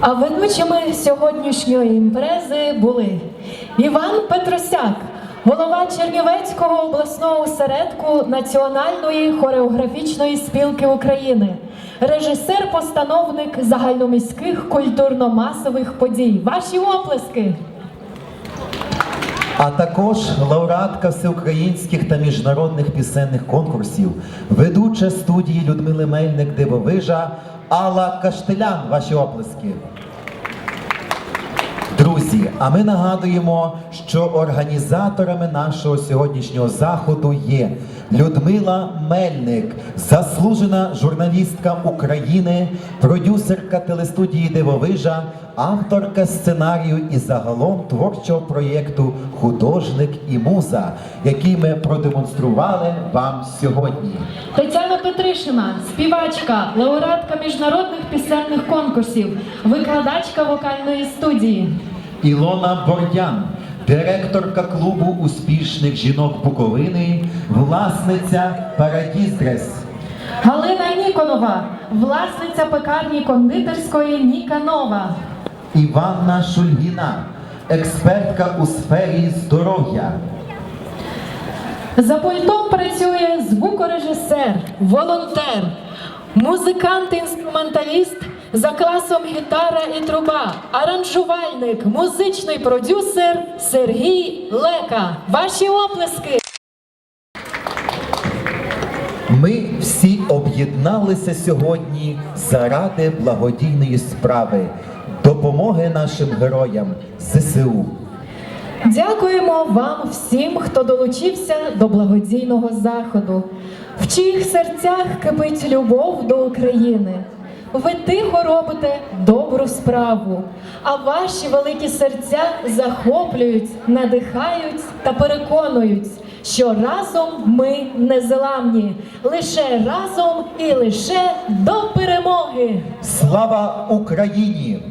А ведучими сьогоднішньої імпрези були Іван Петросяк, голова Чернівецького обласного осередку Національної хореографічної спілки України, режисер-постановник загальноміських культурно-масових подій. Ваші оплески! А також лауреатка всеукраїнських та міжнародних пісенних конкурсів, ведуча студії Людмили Мельник Дивовижа Алла Каштелян. Ваші оплески. Друзі, а ми нагадуємо, що організаторами нашого сьогоднішнього заходу є Людмила Мельник, заслужена журналістка України, продюсерка телестудії Дивовижа, авторка сценарію і загалом творчого проєкту Художник і муза, який ми продемонстрували вам сьогодні. Тетяна Петришина, співачка, лауреатка міжнародних пісенних конкурсів, викладачка вокальної студії. Ілона Бордян, директорка клубу успішних жінок Буковини, власниця Парадіз Дрес. Галина Ніконова, власниця пекарні кондитерської Ніканова. Іванна Шульгіна, експертка у сфері здоров'я. За пультом працює звукорежисер, волонтер, музикант-інструменталіст за класом гітара і труба, аранжувальник, музичний продюсер Сергій Лека. Ваші оплески! Ми всі об'єдналися сьогодні заради благодійної справи, допомоги нашим героям ЗСУ. Дякуємо вам всім, хто долучився до благодійного заходу, в чиїх серцях кипить любов до України. Ви тихо робите добру справу, а ваші великі серця захоплюють, надихають та переконують, що разом ми незламні, лише разом і лише до перемоги. Слава Україні!